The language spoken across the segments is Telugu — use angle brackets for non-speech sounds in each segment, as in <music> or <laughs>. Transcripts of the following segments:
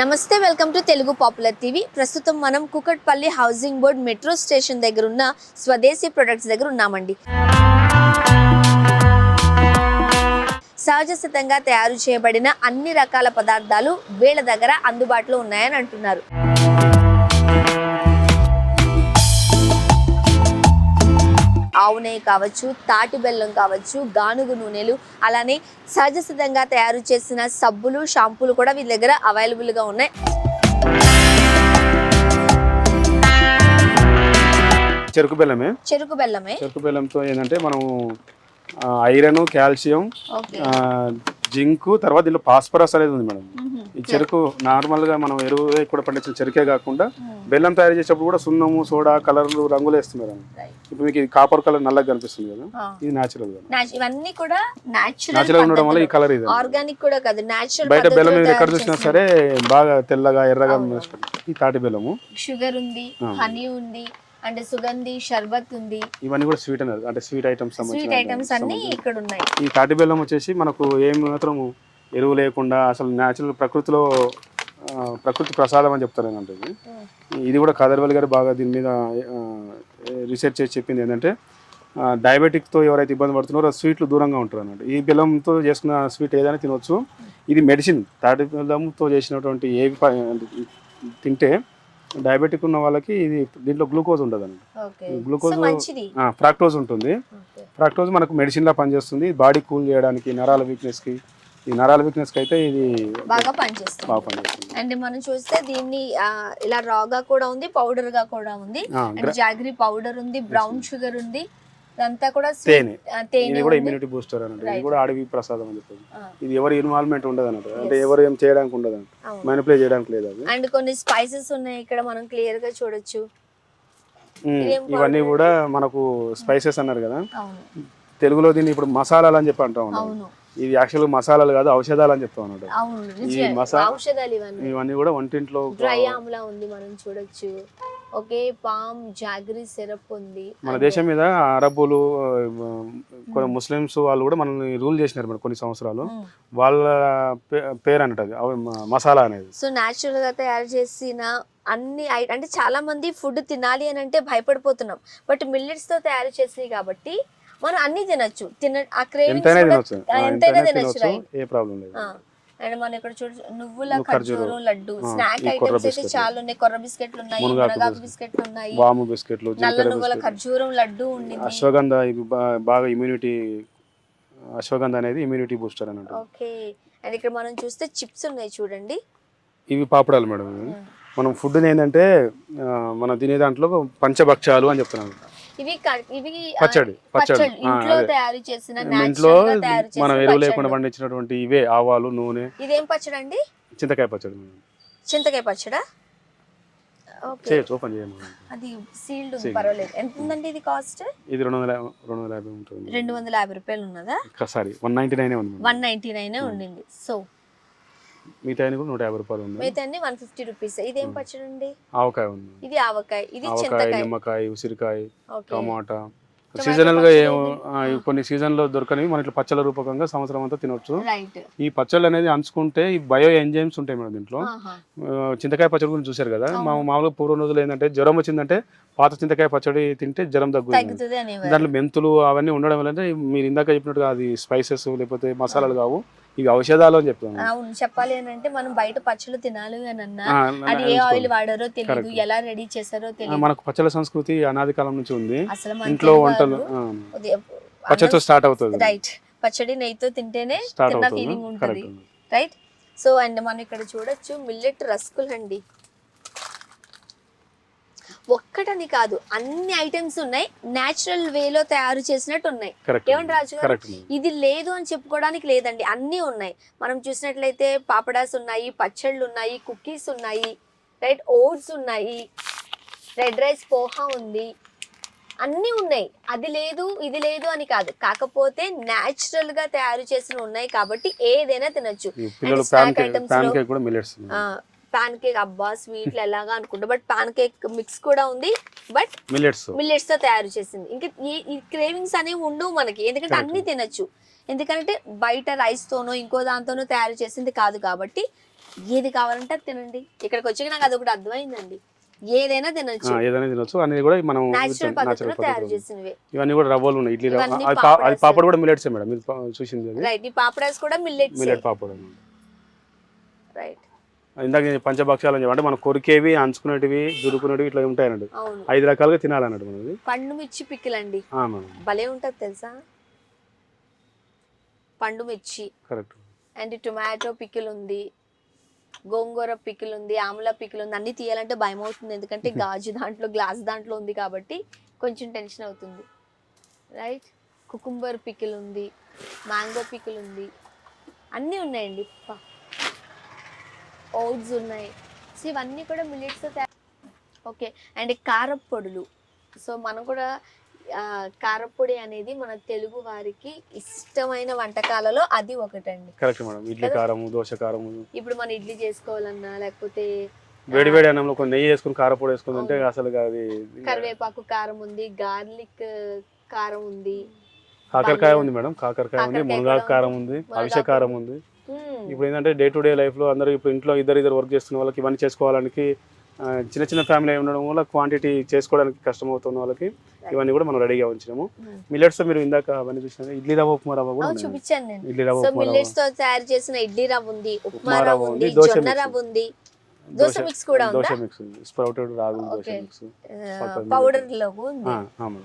నమస్తే welcome to Telugu popular TV. ప్రస్తుతం మనం Kukatpally housing board metro station దగ్గర ఉన్న స్వదేశీ ప్రొడక్ట్స్ దగ్గర ఉన్నామండి. సహజ సిద్ధంగా తయారు చేయబడిన అన్ని రకాల పదార్థాలు వీళ్ళ దగ్గర అందుబాటులో ఉన్నాయని అంటున్నారు. ఆవు నెయ్యి కావచ్చు తాటి బెల్లం కావచ్చు గానుగు నూనెలు అలానే సహజ సిద్ధంగా తయారు చేసిన సబ్బులు షాంపూలు కూడా వీళ్ళ దగ్గర అవైలబుల్గా ఉన్నాయి. చెరుకు బెల్లమే? చెరుకు బెల్లమే. చెరుకు బెల్లంతో ఏంటంటే మనం ఐరన్ కాల్షియం జింక్ తర్వాత దీంట్లో ఫాస్ఫరస్ అనేది ఉంది మేడం. ఈ చెరుకు నార్మల్గా మనం ఎరువు కూడా పండించిన చెరుకే కాకుండా బెల్లం తయారు చేసేటప్పుడు కూడా సున్నము సోడా కలర్లు రంగులు వేస్తున్నారు ఇప్పుడు మీకు ఇది కాపర్ కలర్ నల్లగా కనిపిస్తుంది కదా ఇది న్యాచురల్గా ఇవన్నీ కూడా న్యాచురల్ ఉండడం వల్ల ఈ కలర్ ఇది ఆర్గానిక్ కూడా కాదు న్యాచురల్ బయట బెల్లం మీద ఎక్కడ చూసినా సరే బాగా తెల్లగా ఎర్రగా ఈ తాటి బెల్లము. షుగర్ ఉంది హనీ ఉంది అండ్ సుగంధి షర్బత్ ఉంది. ఇవన్నీ కూడా స్వీట్ అనేది అంటే స్వీట్ ఐటమ్స్ స్వీట్ ఐటమ్స్ అన్ని ఇక్కడ ఉన్నాయి. ఈ తాటి బెల్లం వచ్చేసి మనకు ఏం మాత్రం ఎరువు లేకుండా అసలు న్యాచురల్ ప్రకృతిలో ప్రకృతి ప్రసాదం అని చెప్తారు ఏంటంటే ఇది. ఇది కూడా కాదర్వల్లి గారు బాగా దీని మీద రీసెర్చ్ చేసి చెప్పింది ఏంటంటే డయాబెటిక్తో ఎవరైతే ఇబ్బంది పడుతున్నారో స్వీట్లు దూరంగా ఉంటారు అన్నట్టు ఈ బెల్లంతో చేసుకున్న స్వీట్ ఏదైనా తినవచ్చు ఇది మెడిసిన్ తాటి బెల్లంతో చేసినటువంటి ఏవి తింటే డయాబెటిక్ ఉన్న వాళ్ళకి ఇది దీంట్లో గ్లూకోజ్ ఉండదు అన్నట్టు ఓకే గ్లూకోజ్ ఫ్రాక్టోజ్ ఉంటుంది. ఫ్రాక్టోజ్ మనకు మెడిసిన్లా పనిచేస్తుంది. బాడీ కూల్ చేయడానికి నరాల వీక్నెస్కి ఈ నరాల వీక్నెస్కి అయితే ఇది బాగా పనిచేస్తుంది. బాగా పనిచేస్తుంది. అండ్ మనం చూస్తే దీన్ని ఇలా రాగా కూడా ఉంది పౌడర్గా కూడా ఉంది. జాగరీ పౌడర్ ఉంది బ్రౌన్ షుగర్ ఉంది. ఇదంతా కూడా తేనె. ఇది కూడా. ఇమ్యూనిటీ బూస్టర్ అన్నట్టు. ఇది. కూడా అడవి ప్రసాదం అని చెప్పేది ఇది ఎవరి ఇన్వాల్వ్మెంట్ ఉండదు అన్నట్టు. అంటే ఎవరు ఏం చేయడానికి ఉండదు అన్నట్టు. మ్యానిపులేట్ చేయడానికి లేదు అది. అండ్ కొన్ని స్పైసెస్ ఉన్నాయి ఇక్కడ మనం క్లియర్గా చూడొచ్చు. ఇవన్నీ కూడా మనకు స్పైసెస్ అన్నారు కదా. తెలుగులో దీన్ని ఇప్పుడు మసాలాలు అని చెప్పి అంటాం ఇది యాక్చువల్ మసాలాలు కాదు ఔషధాలు అని చెప్తాం అవును ఈ నిజమే. మసా- ఔషధాలు ఇవన్నీ. ఇవన్నీ కూడా వంటింట్లో డ్రై ఆమ్లా ఉంది మనం చూడొచ్చు. ఓకే పామ్ జాగరీ సిరప్ ఉంది. మన దేశం మీద అరబ్బులు కొన్ని ముస్లిమ్స్ వాళ్ళు కూడా మనల్ని రూల్ చేసినారు మరి కొన్ని సంవత్సరాలు. వాళ్ళ పేరు అన్నట్టు అది మసాలా అనేది. సో న్యాచురల్గా తయారు చేసిన అన్ని అంటే చాలా మంది ఫుడ్ తినాలి అని అంటే భయపడిపోతున్నాం. బట్ మిల్లెట్స్తో తయారు చేసినవి కాబట్టి మనం అన్ని తినొచ్చు. తిన ఆ cravings ఎంతైనా తినొచ్చు ఏ ప్రాబ్లం లేదు. అండ్ మనం ఇక్కడ చూడ నువ్వుల నువ్వు ఖర్జూరం. లడ్డు. స్నాక్ ఐటమ్స్ అయితే. చాలా ఉన్నాయి. కొర్ర బిస్కెట్లు ఉన్నాయి మునగాకు మునగాకు బిస్కెట్. బిస్కెట్లు ఉన్నాయి వాము బిస్కెట్లు నల్ల నువ్వుల ఖర్జూరం లడ్డు ఉండింది. అశ్వగంధ ఇవి బాగా ఇమ్యూనిటీ అశ్వగంధ అనేది ఇమ్యూనిటీ బూస్టర్ అన్నట్టు. ఓకే. అండ్ ఇక్కడ మనం చూస్తే చిప్స్ ఉన్నాయి చూడండి. ఇవి పాపడాలు మేడం మనం ఫుడ్ ఏంటంటే మనం తినే దాంట్లో పంచభక్షాలు అని చెప్తున్నాం ఇవి పచ్చడి పచ్చడి. ఇంట్లో. తయారు చేసిన ఇంట్లో మనం ఎరువు లేకుండా. పండించినటువంటి ఇవే ఆవాలు నూనె. ఇదేం పచ్చడి అండి చింతకాయ పచ్చడి. చింతకాయ పచ్చడా? చేయొచ్చు ఓపెన్ చేయము అది సీల్డ్. పర్వాలేదు. ఎంత ఉందండి ఇది కాస్ట్? ఇది రెండు వందల రెండు వందల యాభై ఉంటుంది రెండు వందల యాభై రూపాయలు ఉన్నదా? సారీ వన్ నైన్టీ నైన్ ఉంది. వన్ నైన్టీ నైన్ ఉండింది. సో మిగతా కూడా నూట యాభై రూపాయలు ఉంది మిగతా అన్ని వన్ ఫిఫ్టీ రూపీస్ ఇదేం పచ్చడి అండి? ఆవకాయ ఉంది. ఇది ఆవకాయ. ఇది ఆవకాయ చింతకాయ. నిమ్మకాయ ఉసిరికాయ టమాటా. సీజనల్గా ఇవి కొన్ని సీజన్లో దొరకనివి. మన ఇట్లా పచ్చళ్ళ రూపకంగా సంవత్సరం అంతా తినొచ్చు. రైట్ ఈ పచ్చళ్ళు అనేది అంచుకుంటే ఈ బయో ఎంజైమ్స్ ఉంటాయి మేడం దీంట్లో. ఆ, చింతకాయ పచ్చడి గురించి చూశారు కదా? మా మామూలుగా పూర్వం రోజులు ఏంటంటే జ్వరం వచ్చిందంటే పాత చింతకాయ పచ్చడి తింటే జ్వరం తగ్గుతుంది. తగ్గుతుంది అనేవారు. దాంట్లో మెంతులు అవన్నీ ఉండడం వల్ల మీరు ఇందాక చెప్పినట్టుగా అది స్పైసెస్ లేకపోతే మసాలాలు కావు. ఇవి ఔషధాలు అని చెప్తాను అవును చెప్పాలి అని అంటే మనం బయట పచ్చళ్ళు తినాలి అని అన్నా అది ఏ ఆయిల్ వాడారో తెలియదు. ఎలా రెడీ చేశారో తెలియదు మనకు పచ్చళ్ళ సంస్కృతి అనాది కాలం నుంచి ఉంది. ఇంట్లో వంటలు పచ్చడితో స్టార్ట్ అవుతుంది. రైట్. పచ్చడి నెయ్యితో తింటేనే తిన్న ఫీలింగ్ ఉంటుంది. రైట్? సో అండ్ మనం ఇక్కడ చూడొచ్చు మిల్లెట్ రస్కులు అండి ఒక్కటని కాదు అన్ని ఐటమ్స్ ఉన్నాయి. నేచురల్ వేలో తయారు చేసినట్టు ఉన్నాయి ఏమండి రాజు గారు? ఇది లేదు అని చెప్పుకోవడానికి లేదండి. అన్నీ ఉన్నాయి. మనం చూసినట్లయితే పాపడాస్ ఉన్నాయి పచ్చళ్ళు ఉన్నాయి కుకీస్ ఉన్నాయి రైట్ ఓట్స్ ఉన్నాయి రెడ్ రైస్ పోహా ఉంది. అన్నీ ఉన్నాయి. అది లేదు ఇది లేదు అని కాదు. కాకపోతే న్యాచురల్గా తయారు చేసిన ఉన్నాయి కాబట్టి ఏదైనా తినొచ్చు. పాన్ కేక్ అబ్బా స్వీట్లు ఎలాగా అనుకుంటా. బట్ పాన్ కేక్ మిక్స్ కూడా ఉంది. But millets. మిల్లెట్స్తో తయారు చేసింది. ఇంకా ఈ క్రేవింగ్స్ అనేవి ఉండవు మనకి. ఎందుకంటే. అన్ని తినొచ్చు. ఎందుకంటే బయట రైస్ తోనో ఇంకో దాంతోనో తయారు చేసింది కాదు కాబట్టి ఏది కావాలంటే అది తినండి. ఇక్కడికి వచ్చి నాకు అదొకటి అర్థమైందండి. ఏదైనా తినొచ్చు. ఏదైనా తినొచ్చు. అన్ని కూడా మనం నేచురల్ పద్ధతిలో తయారు. చేసినవి. ఇవన్నీ కూడా రవ్వలు ఉన్నాయి. ఇడ్లీ రవ్వ. అది అది. పాపడ్ కూడా మిల్లెట్స్ మేడం. మీరు చూసింది అది. రైట్ ఈ పాపడాస్ కూడా మిల్లెట్స్. మిల్లెట్ పాపడ్. రైట్ ఇందాక నేను పంచభక్షాలు అని చెప్పి అంటే మనం కొరికేవి అంచుకునేటివి దురుకునేటివి ఇట్లా ఉంటాయి అన్నట్టు అవును. ఐదు రకాలుగా తినాలన్నట్టు మనది పండు మిర్చి పిక్కిలండి. భలే ఉంటది తెలుసా? పండు మిర్చి. కరెక్ట్. అండ్ టొమాటో పికిల్ ఉంది గోంగూర పికిల్ ఉంది ఆమ్లా పికిల్ ఉంది అన్ని తీయాలంటే భయం అవుతుంది ఎందుకంటే <laughs> గాజు దాంట్లో గ్లాస్ దాంట్లో ఉంది కాబట్టి కొంచెం టెన్షన్ అవుతుంది. రైట్ కుకుంబర్ పికిల్ ఉంది మ్యాంగో పికిల్ ఉంది అన్నీ ఉన్నాయండి. ఓట్స్ ఉన్నాయి. సో ఇవన్నీ కూడా మిల్లెట్స్తో తయారు ఓకే అండ్ కారప్ పొడులు. సో మనం కూడా ఆ, కారప్పొడి అనేది మన తెలుగు వారికి ఇష్టమైన వంటకాలలో అది ఒకటండి. Correct madam idli? కారము దోశ కారము. ఇప్పుడు మన ఇడ్లీ చేసుకోవాలన్నా లేకపోతే వేడి వేడి అన్నంలో కొన్ని నెయ్యి వేసుకుని కారపొడి వేసుకుని అవును. అసలు అది కరివేపాకు కారం ఉంది గార్లిక్ కారం ఉంది. కాకరకాయ ఉంది మేడం కాకరకాయ ఉంది మునగాకు కారం ఉంది. అవిసె కారం ఉంది. ఇప్పుడు ఏంటంటే డే టు డే లైఫ్లో అందరూ ఇప్పుడు ఇంట్లో ఇద్దరు ఇద్దరు వర్క్ చేస్తున్న వాళ్ళకి ఇవన్నీ చేసుకోవడానికి చిన్న చిన్న ఫ్యామిలీ ఉండడం వల్ల క్వాంటిటీ చేసుకోవడానికి కష్టం అవుతున్న వాళ్ళకి ఇవన్నీ కూడా మనం రెడీగా ఉంచినాము. మిల్లెట్స్ మీరు ఇందాక అవన్నీ చూసిన ఇడ్లీ రవ్వ ఉప్మా రవ్వ కూడా అవును, చూపించాను ఇడ్లీ రవ్వ మిల్లెట్స్తో తయారు చేసిన ఇడ్లీ రవ్వ ఉంది ఉప్మా రవ్వ ఉంది దోశ జొన్న రవ్వ ఉంది. దోశ మిక్స్ కూడా దోశ ఉందా మిక్స్ ఉంది. స్ప్రౌటెడ్ రాగులు దోశ. మిక్స్ పౌడర్లో ఉంది.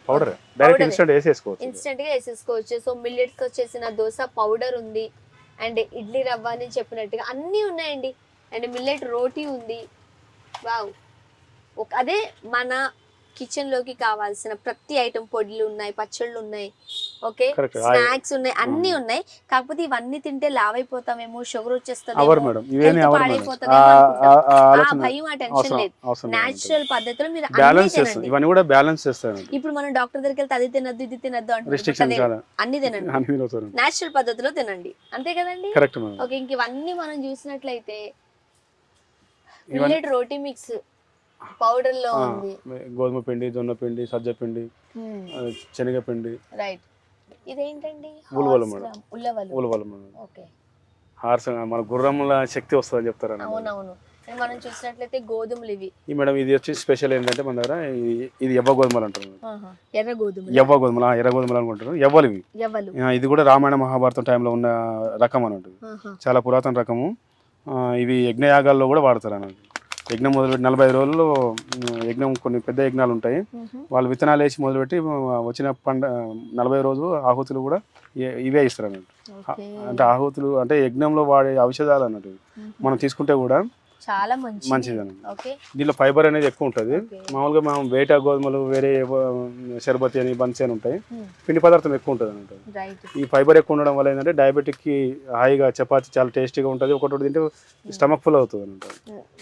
Powder direct. ఇన్స్టెంట్ వేసేసుకోవచ్చు. ఇన్స్టెంట్గా వేసేసుకోవచ్చు. సో మిల్లెట్స్తో చేసిన దోశ పౌడర్ ఉంది. అండ్ ఇడ్లీ రవ్వ అని చెప్పినట్టుగా అన్నీ ఉన్నాయండి. అండ్ మిల్లెట్ రోటీ ఉంది. వావ్. ఒక అదే మన కిచెన్లోకి కావాల్సిన ప్రతి ఐటెం పొడిలు ఉన్నాయి పచ్చళ్ళు ఉన్నాయి. ఓకే. స్నాక్స్ ఉన్నాయి అన్ని Mm. ఉన్నాయి. కాకపోతే ఇవన్నీ తింటే లావ్ అయిపోతామేమో షుగర్ వచ్చేస్తుంది భయం ఆ టెన్షన్ లేదు. నేచురల్ పద్ధతిలో మీరు అన్ని బ్యాలెన్స్ చేస్తాం తినండి. ఇవన్నీ కూడా బ్యాలెన్స్ చేస్తాను ఇప్పుడు మనం డాక్టర్ దగ్గరికి వెళ్తే అది తినద్దు ఇది తినద్దు అంటే. అన్ని తినండి. నేచురల్ పద్ధతిలో తినండి. అంతే కదండి? ఓకే ఇంక ఇవన్నీ మనం చూసినట్లయితే మిల్లెట్ రోటీ మిక్స్ పౌడర్లో గోధుమ పిండి జొన్న పిండి సజ్జ పిండి ఆ, శనగపిండి. రైట్ ఇదేంటండి? ఉలవలు మేడం. ఉలవలు. ఉలవలు మేడం. ఓకే. హార్స్ మన గుర్రముల శక్తి వస్తుందని చెప్తారు. అవునవును. మనం చూసినట్లయితే గోధుమలు ఇవి. ఈ మేడం ఇది వచ్చి స్పెషల్ ఏంటంటే మన దగ్గర ఇది- ఎవ్వ గోధుమలు అంటారు. ఎర్ర గోధుమలు. ఎవ్వ గోధుమలు ఎర్ర గోధుమలు అనుకుంటారు. ఎవ్వలు ఇవి? ఇది కూడా రామాయణ మహాభారతం టైంలో ఉన్న రకం అన్నట్టు. చాలా పురాతన రకము. ఇవి యజ్ఞయాగాల్లో కూడా వాడతారు అన్నట్టు యజ్ఞం మొదలుపెట్టి నలభై ఐదు రోజుల్లో యజ్ఞం కొన్ని పెద్ద యజ్ఞాలు ఉంటాయి. వాళ్ళు విత్తనాలు వేసి మొదలుపెట్టి వచ్చిన పండ నలభై రోజు ఆహుతులు కూడా ఇవే ఇస్తారు అన్నట్టు అంటే ఆహుతులు అంటే యజ్ఞంలో వాడే ఔషధాలు అన్నట్టు. మనం తీసుకుంటే కూడా చాలా మంచి మంచిది. అన్నట్టు ఓకే. దీనిలో ఫైబర్ అనేది ఎక్కువ ఉంటుంది. మామూలుగా మనం వేట గోధుమలు వేరే షర్బతి అని బన్సీ అని ఉంటాయి. పిండి పదార్థం ఎక్కువ ఉంటుంది రైట్ ఈ ఫైబర్ ఎక్కువ ఉండడం వల్ల ఏంటంటే డయాబెటిక్కి హాయిగా చపాతి చాలా టేస్టీగా ఉంటుంది. ఒకటి తింటే స్టమక్ ఫుల్ అవుతుంది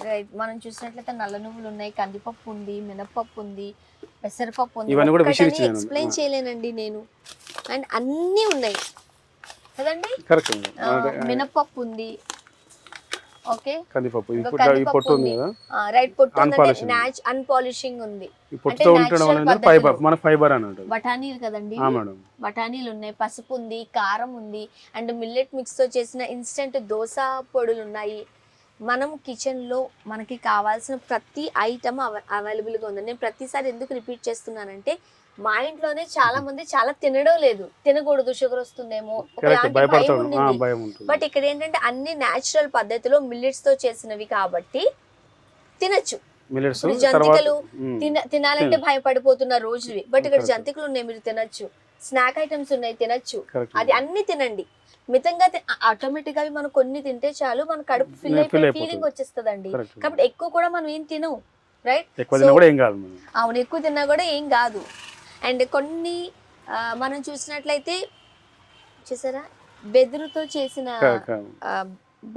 రైట్ మనం చూసినట్లయితే నల్ల నువ్వులు ఉన్నాయి కందిపప్పు ఉంది మినపప్పు ఉంది పెసరపప్పు ఉంది. ఇవన్నీ కూడా. ఎక్స్ప్లెయిన్ చేయలేనండి నేను. అండ్ అన్నీ ఉన్నాయి. కదండి? కరెక్ట్ మినపప్పు ఉంది ఓకే. కందిపప్పు. ఇప్పుడు ఈ పొట్టు ఉంది ఉంది. కదా? రైట్ పొట్టు అన్పాలిషింగ్ ఉంది. ఈ పొట్టుతో ఉండడం ఫైబర్. మన ఫైబర్ అన్నట్టు బఠానీలు కదండి? మేడం. బఠానీలు ఉన్నాయి పసుపు ఉంది కారం ఉంది అండ్ మిల్లెట్ మిక్స్తో చేసిన ఇన్స్టెంట్ దోశ పొడులు ఉన్నాయి. మనం కిచెన్లో మనకి కావాల్సిన ప్రతి ఐటమ్ అవైలబుల్గా ఉంది నేను ప్రతిసారి ఎందుకు రిపీట్ చేస్తున్నానంటే మా ఇంట్లోనే చాలా మంది చాలా తినడం లేదు. తినకూడదు షుగర్ వస్తుందేమో. బట్ ఇక్కడ ఏంటంటే అన్ని నేచురల్ పద్ధతిలో మిల్లెట్స్తో చేసినవి కాబట్టి తినచ్చు. జంతికలు తినాలంటే తిన- భయపడిపోతున్న రోజువి బట్ ఇక్కడ. జంతికలు ఉన్నాయి మీరు తినచ్చు. స్నాక్ ఐటమ్స్ ఉన్నాయి తినచ్చు. అది అన్ని తినండి. మితంగా ఆటోమేటిక్గా మనం కొన్ని తింటే చాలు మన కడుపు ఫిల్ అయిపోయి. ఫీలింగ్ వచ్చేస్తుందండి. కాబట్టి ఎక్కువ కూడా మనం ఏం తినవు రైట్ అవును ఎక్కువ తిన్నా కూడా ఏం కాదు. అండ్ కొన్ని మనం చూసినట్లయితే చూసారా? వెదురుతో చేసిన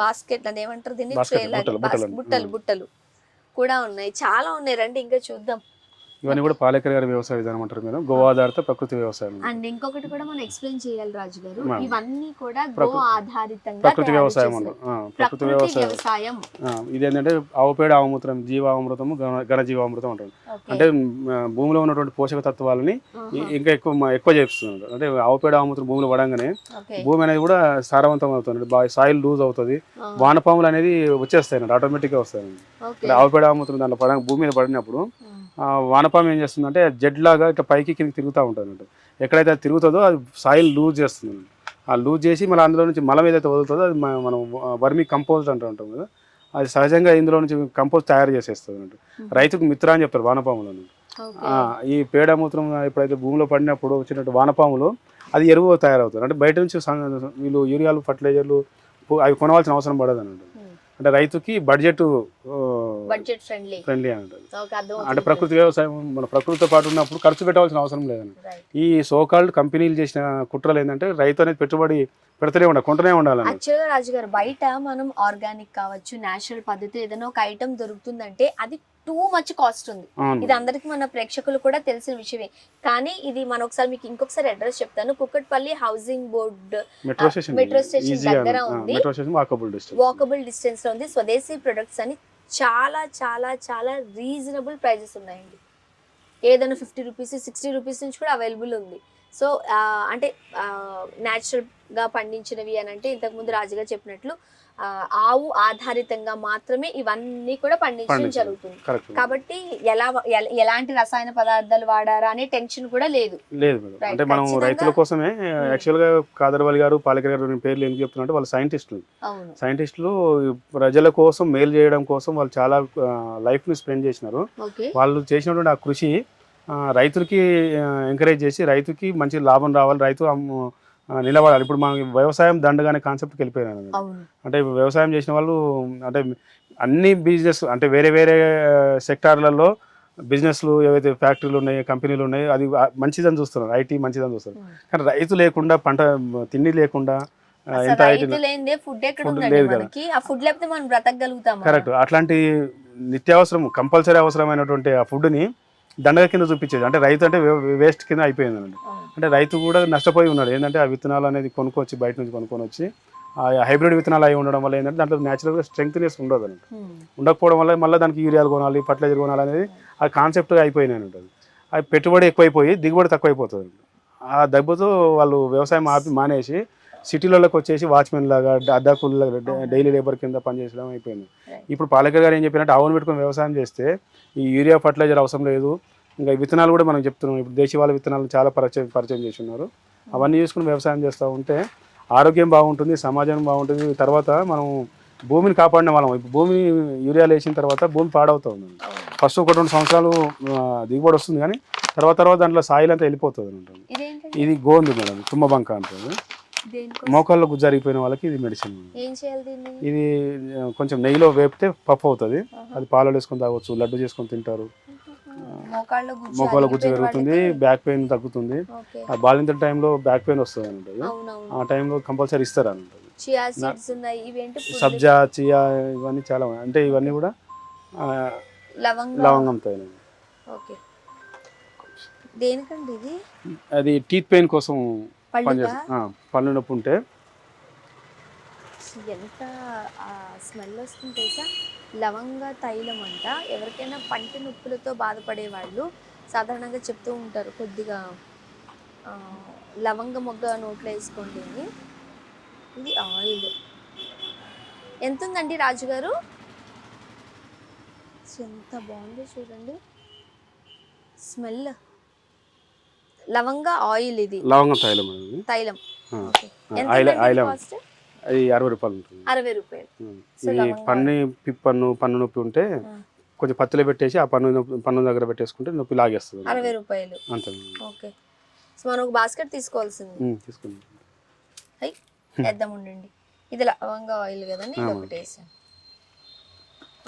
బాస్కెట్ అది ఏమంటారు దీన్ని? లాగా, బుట్టలు. బుట్టలు. కూడా ఉన్నాయి. చాలా ఉన్నాయి. రండి ఇంకా చూద్దాం. ఇవన్నీ కూడా పాలేకర్ గారి వ్యవసాయ విధానం అంటారు మేడం. గోవాధారిత ప్రకృతి వ్యవసాయం అండ్ ఇంకొకటి కూడా మనం ఎక్స్ప్లెయిన్ చేయాలి రాజు గారు. ఇవన్నీ కూడా గో ఆధారితంగా ప్రకృతి వ్యవసాయం ప్రకృతి వ్యవసాయం. ఇదేంటంటే ఆవుపేడ ఆవుమూత్రం జీవామృతము ఘన ఘనజీవామృతం అంటారు. అంటే భూమిలో ఉన్నటువంటి పోషక తత్వాలని ఇంకా ఎక్కువ ఎక్కువ చేపిస్తుంది అంటే ఆవుపేడ ఆవుమూత్రం భూమిలో పడంగానే భూమి అనేది కూడా సారవంతం అవుతుంది సాయిల్ లూజ్ అవుతుంది. వానపాములు అనేది వచ్చేస్తాయి అన్నమాట ఆటోమేటిక్గా వస్తాయి ఓకే. అంటే ఆవుపేడ ఆవుమూత్రం దాంట్లో పడ భూమి మీద పడినప్పుడు వానపాము ఏం చేస్తుందంటే జెడ్ లాగా ఇట్లా పైకి కిందకి తిరుగుతూ ఉంటుంది ఎక్కడైతే అది తిరుగుతుందో అది సాయిల్ లూజ్ చేస్తుంది. ఆ లూజ్ చేసి మళ్ళీ అందులో నుంచి మలం ఏదైతే వదులుతుందో అది మనం వర్మి కంపోస్ట్ అంటూ ఉంటాం కదా అది సహజంగా ఇందులో నుంచి కంపోస్ట్ తయారు చేసేస్తుంది అన్నట్టు రైతుకు మిత్ర అని చెప్తారు వానపాములు ఈ పేడ మూత్రం ఎప్పుడైతే భూమిలో పడినప్పుడు వచ్చినట్టు వానపాములు అది ఎరువు తయారవుతుంది. అంటే బయట నుంచి వీళ్ళు యూరియాలు ఫర్టిలైజర్లు అవి కొనవలసిన అవసరం పడదు అన్నట్టు. అంటే రైతుకి బడ్జెట్ బడ్జెట్ ఫ్రెండ్లీ ఫ్రెండ్లీ అర్థం అంటే ప్రకృతి వ్యవసాయం మన ప్రకృతితో పాటు ఉన్నప్పుడు ఖర్చు పెట్టవలసిన అవసరం లేదండి. ఈ సోకాల్డ్ కంపెనీలు చేసిన కుట్రలు ఏంటంటే రైతు అనేది పెట్టుబడి పెడుతూనే ఉండాలి కొంటూనే యాక్చువల్గా రాజు గారు బయట మనం ఆర్గానిక్ కావచ్చు నేచురల్ పద్ధతి ఏదైనా ఒక ఐటమ్ దొరుకుతుందంటే అది టూ మచ్ కాస్ట్ ఉంది. ఇది అందరికి మన ప్రేక్షకులు కూడా తెలిసిన విషయమే. కానీ ఇది మనం ఒకసారి మీకు ఇంకొకసారి అడ్రస్ చెప్తాను. Kukatpally housing board metro station దగ్గర ఉంది. Walkable distance. లో ఉంది. స్వదేశీ ప్రొడక్ట్స్ అని చాలా చాలా చాలా రీజనబుల్ ప్రైజెస్ ఉన్నాయండి. ఏదైనా ఫిఫ్టీ రూపీస్ సిక్స్టీ రూపీస్ నుంచి కూడా అవైలబుల్ ఉంది. సో అంటే న్యాచురల్గా పండించినవి అని అంటే ఇంతకుముందు రాజుగా చెప్పినట్లు ఆవు ఆధారితంగా మాత్రమే ఇవన్నీ కూడా పండించడం. జరుగుతుంది. కాబట్టి ఎలా ఎల- ఎలాంటి రసాయన పదార్థాలు వాడారా అనే టెన్షన్ కూడా లేదు. లేదు మేడం. అంటే మనం రైతుల కోసమే యాక్చువల్గా కాదర్వాలి గారు పాలకర్ గారు పేర్లు ఎందుకు చెప్తున్నా వాళ్ళు సైంటిస్టులు. సైంటిస్టులు ప్రజల కోసం మేలు చేయడం కోసం వాళ్ళు చాలా లైఫ్ని స్పెండ్ చేసినారు. వాళ్ళు చేసినటువంటి ఆ కృషి రైతులకి ఎంకరేజ్ చేసి రైతుకి మంచి లాభం రావాలి. రైతు నిలబడాలి. ఇప్పుడు మనకి వ్యవసాయం దండగానే కాన్సెప్ట్కి వెళ్ళిపోయినాను అంటే వ్యవసాయం చేసిన వాళ్ళు అంటే అన్ని బిజినెస్ అంటే వేరే వేరే సెక్టార్లలో బిజినెస్లు ఏవైతే ఫ్యాక్టరీలు ఉన్నాయో కంపెనీలు ఉన్నాయో అది మంచిదని చూస్తున్నారు. ఐటీ మంచిదని చూస్తారు Hmm. కానీ రైతు లేకుండా పంట తిండి లేకుండా ఎంత ఐటీ లేదు కదా. మనం కరెక్ట్ అట్లాంటి నిత్యావసరం కంపల్సరీ అవసరమైనటువంటి ఆ ఫుడ్ని దండగ కింద చూపించేది. అంటే రైతు అంటే వేస్ట్ కింద అయిపోయింది అండి అంటే రైతు కూడా నష్టపోయి ఉన్నాడు. ఏంటంటే ఆ విత్తనాలు అనేది కొనుక్కొచ్చి బయట నుంచి కొనుక్కొని వచ్చి ఆ హైబ్రిడ్ విత్తనాలు అయి ఉండడం వల్ల ఏంటంటే దాంట్లో న్యాచురల్గా స్ట్రెంగ్త్నెస్ ఉండదు అన్నట్టు ఉండకపోవడం వల్ల మళ్ళీ దానికి యూరియాలు కొనాలి ఫర్టిలైజర్ కొనాలి అనేది ఆ కాన్సెప్ట్ అయిపోయినాయి ఉంటుంది అది. పెట్టుబడి ఎక్కువైపోయి దిగుబడి తక్కువైపోతుంది ఆ దెబ్బతో వాళ్ళు వ్యవసాయం ఆపి మానేసి సిటీలలోకి వచ్చేసి వాచ్మెన్ లాగా అడ్డాకులు డైలీ లేబర్ కింద పనిచేసడం అయిపోయింది. ఇప్పుడు పాలకర్ గారు ఏం చెప్పినట్టు ఆవును పెట్టుకొని వ్యవసాయం చేస్తే ఈ యూరియా ఫర్టిలైజర్ అవసరం లేదు ఇంకా విత్తనాలు కూడా మనం చెప్తున్నాం. ఇప్పుడు దేశీవాళ విత్తనాలు చాలా పరిచయం పరిచయం చేసి ఉన్నారు అవన్నీ చూసుకుని వ్యవసాయం చేస్తూ ఉంటే ఆరోగ్యం బాగుంటుంది సమాజం బాగుంటుంది. తర్వాత మనం భూమిని కాపాడిన వాళ్ళం. ఇప్పుడు భూమి యూరియాలు వేసిన తర్వాత భూమి పాడవుతూ ఉంది. ఫస్ట్ ఒక రెండు సంవత్సరాలు దిగుబడి వస్తుంది కానీ తర్వాత తర్వాత దాంట్లో సాయిల్ అంతా వెళ్ళిపోతుంది ఇదేంటండి? ఇది గోంది మేడం తుమ్మబంక అంటుంది మోకాళ్ళకు జరిగిపోయిన వాళ్ళకి ఇది మెడిసిన్ ఇది కొంచెం నెయ్యిలో వేపితే పప్పు అవుతుంది. అది పాలలో వేసుకొని తాగొచ్చు లడ్డు చేసుకొని తింటారు. మోకాళ్ళ గుజ్జు పెరుగుతుంది బ్యాక్ పెయిన్ తగ్గుతుంది. ఆ బాలింత టైంలో బ్యాక్ పెయిన్ వస్తుంది అవునవును. ఆ టైంలో కంపల్సరీ ఇస్తారు food సబ్జా చియా ఇవన్నీ చాలా. అంటే ఇవన్నీ కూడా లవంగ. లవంగంతో ఓకే. దేనికండి ఇది? అది టీత్ పెయిన్ కోసం పళ్ళు నొప్పి ఉంటే. ఎంత స్మెల్ వస్తుంది తెలుసా? లవంగ తైలం అంట. ఎవరికైనా పంటి నొప్పులతో బాధపడే వాళ్ళు సాధారణంగా చెప్తూ ఉంటారు కొద్దిగా లవంగ మొగ్గ నోట్లో వేసుకోండి అని. ఇది ఆయిల్. ఎంత ఉందండి రాజుగారు ఎంత బాగుందో చూడండి. స్మెల్. లవంగ ఆయిల్ ఇది. లవంగం తైలం తైలం. ఎంత అది అరవై రూపాయలు ఉంటుంది. అరవై రూపాయలు. ఈ పన్ను పిప్పన్ను పన్ను నొప్పి ఉంటే. కొంచెం పత్తిలో పెట్టేసి ఆ పన్ను పన్ను దగ్గర పెట్టేసుకుంటే నొప్పి లాగేస్తుంది అరవై రూపాయలు. అంతే ఓకే. సో మనం ఒక బాస్కెట్ తీసుకోవాల్సింది. తీసుకుంది. వేద్దాం ఉండండి. ఇది లవంగ ఆయిల్ కదండి ఇది. ఒకటి వేసాను.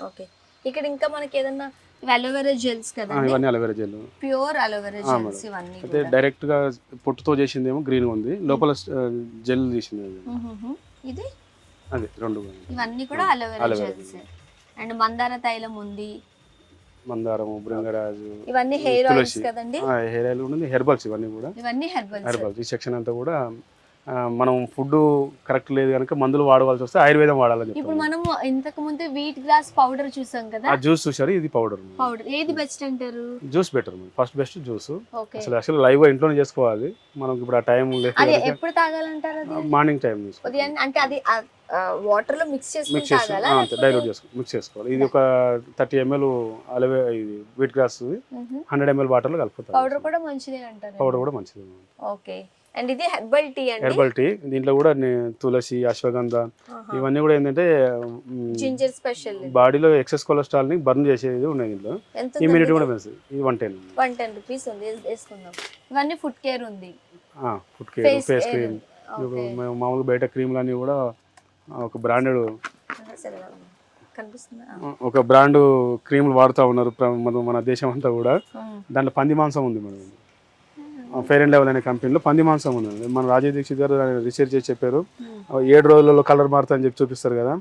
ఓకే. ఇక్కడ ఇంకా మనకి ఏదన్నా అలోవెరా జెల్స్ ఆ, కదండి? ఇవన్నీ aloe vera gel pure aloe vera gels ఇవన్నీ అయితే. డైరెక్ట్గా పొట్టుతో చేసిందేమో గ్రీన్ ఉంది. లోపల జెల్ తీసింది. ఇది? అది రెండు ఇవన్నీ కూడా అలోవెరా జెల్స్ అండ్ మందార తైలం ఉంది. మందారము బృంగరాజు ఇవన్నీ హెయిర్ ఆయిల్స్. కదండి? హెయిర్ ఆయిల్ ఉంటుంది హెర్బల్స్ ఇవన్నీ కూడా. ఇవన్నీ హెర్బల్స్. హెర్బల్స్. ఈ సెక్షన్ అంతా కూడా మనం ఫుడ్ కరెక్ట్ లేదు కనుక మందులు వాడవలసి వస్తే ఆయుర్వేదం వాడాలని ఇప్పుడు మనము ఇంతకు ముందు వీట్ గ్రాస్ పౌడర్ చూసాం కదా? ఆ జ్యూస్ చూసారు ఇది పౌడర్. పౌడర్. ఏది బెస్ట్ అంటారు? Juice better first best juice. అసలు యాక్చువల్ లైవ్గా ఇంట్లోనే చేసుకోవాలి. మనకి ఇప్పుడు ఆ టైం అది లేదు ఎప్పుడు తాగాలంటారు అది? మార్నింగ్ టైం అంటే అది వాటర్లో మిక్స్ మిక్స్ చేసి తాగాలా? అంతే. డైల్యూట్ చేసుకో మిక్స్ చేసుకోవాలి. ఇది ఒక థర్టీ ఎంఎల్ అలవే ఇది వీట్ గ్రాస్ హండ్రెడ్ ఎంఎల్ వాటర్లో పౌడర్ కలుపుతాం కూడా మంచిదే అంటారు. పౌడర్ కూడా మంచిది. ఓకే. అండ్ ఇది హెర్బల్ టీ అండి. Herbal tea. దీంట్లో కూడా తులసి అశ్వగంధ ఇవన్నీ కూడా ఏంటంటే జింజర్ స్పెషల్. బాడీలో ఎక్సెస్ కొలెస్ట్రాల్ని బర్న్ చేసేది ఉన్నాయి దీంట్లో ఇమ్యూనిటీ కూడా పెంచుతుంది ఇది one ten. One ten rupees ఉంది. వేస్- వేసుకుందాం. ఇవన్నీ ఫుడ్ కేర్ ఉంది. Food care face cream. మామూలుగా బయట క్రీమ్లు అన్నీ కూడా ఒక బ్రాండెడ్. ఒక బ్రాండ్ క్రీమ్లు వాడుతూ ఉన్నారు మన దేశం అంతా కూడా. దాంట్లో పంది మాంసం ఉంది మేడం. ఫెయిర్ అండ్ లెవెల్ అనే కంపెనీలో పంది మాంసం ఉంది మన రాజీవ్ దీక్షిత్ గారు రీసెర్చ్ చేసి చెప్పారు. ఉమ్. ఏడు రోజులలో కలర్ మారుతా అని చెప్పి చూపిస్తారు కదా.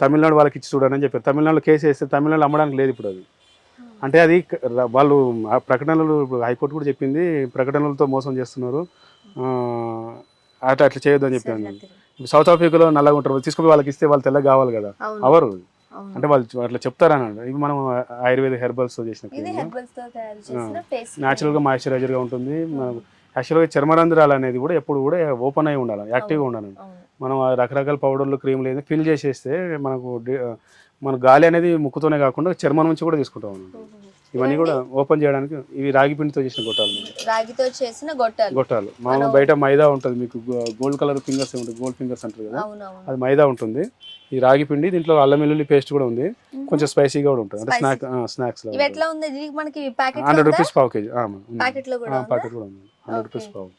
తమిళనాడు వాళ్ళకి ఇచ్చి చూడని చెప్పారు. తమిళనాడులో కేసు వేస్తే తమిళనాడులో అమ్మడానికి లేదు ఇప్పుడు అది. అంటే అది వాళ్ళు ఆ ప్రకటనలు ఇప్పుడు హైకోర్టు కూడా చెప్పింది ప్రకటనలతో మోసం చేస్తున్నారు. అట్లా అట్లా చేయొద్దని చెప్పాను సౌత్ ఆఫ్రికాలో నల్లగా ఉంటారు తీసుకుని వాళ్ళకి ఇస్తే వాళ్ళు తెల్లగా కావాలి కదా. అవరు. అంటే వాళ్ళు అట్లా చెప్తారని ఇవి మనం ఆయుర్వేద హెర్బల్స్ ఇది తో చేసిన ఫేస్ న్యాచురల్గా మాయిశ్చరైజర్గా ఉంటుంది. మనం యాక్చువల్గా చర్మరంధ్రాలు అనేది కూడా ఎప్పుడు కూడా ఓపెన్ అయి ఉండాలి యాక్టివ్గా ఉండాలి. మనం రకరకాల పౌడర్లు క్రీమ్లు ఏది ఫిల్ చేసేస్తే మనకు మన గాలి అనేది ముక్కుతోనే కాకుండా చర్మం నుంచి కూడా తీసుకుంటాం. ఇవన్నీ కూడా ఓపెన్ చేయడానికి ఇవి రాగి పిండితో చేసిన గొట్టాలు. రాగితో చేసిన గొట్టాలు. గొట్టాలు. మామూలు బయట మైదా ఉంటుంది మీకు గోల్డ్ కలర్ ఫింగర్స్ ఉంటుంది గోల్డ్ ఫింగర్స్ అంటారు కదా? అది మైదా ఉంటుంది. ఈ రాగి పిండి దీంట్లో అల్లం వెల్లుల్లి పేస్ట్ కూడా ఉంది. కొంచెం స్పైసీగా కూడా ఉంటుంది. అంటే. స్నాక్ స్నాక్స్ ఇవి ఎట్లా ఉంది? మనకి హండ్రెడ్ రూపీస్ పావు కేజీ. ప్యాకెట్ కూడా ఉందా? Hundred rupees. పావు.